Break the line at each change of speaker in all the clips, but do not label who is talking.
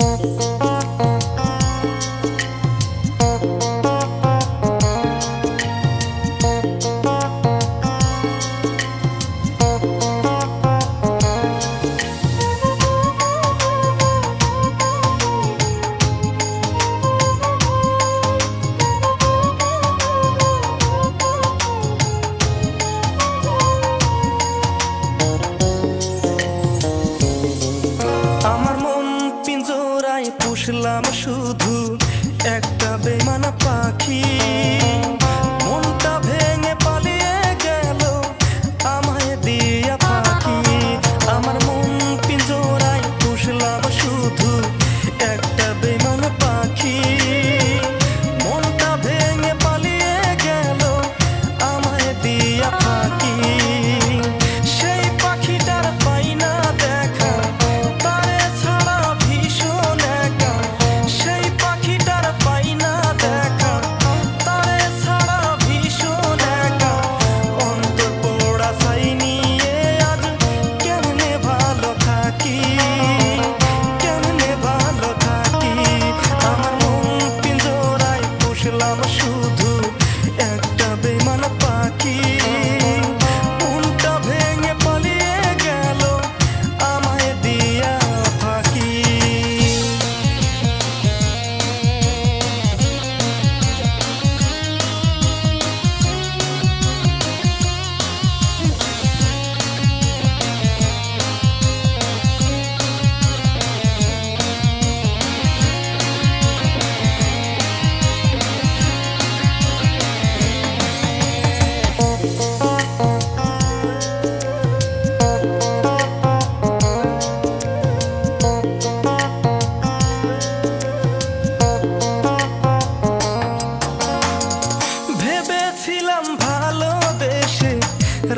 Thank you. দেখলাম শুধু একটা বেমানা পাখি।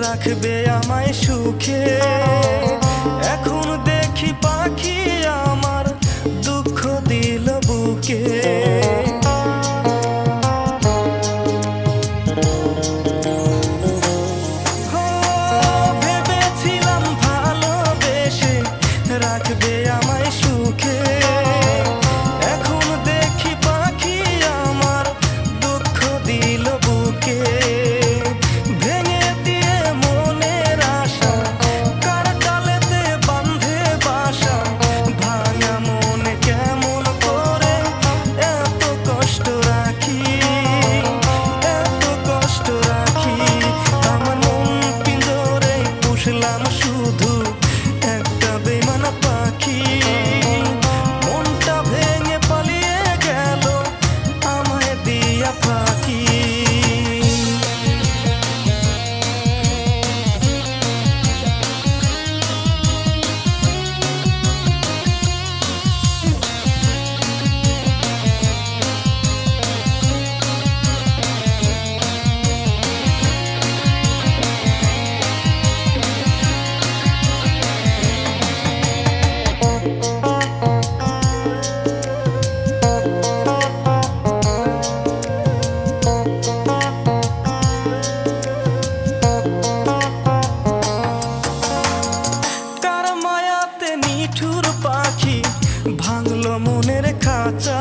রাখবে আমায় সুখে। এখন দেখি পাখি পাখি ভাঙল মনের খাঁচা।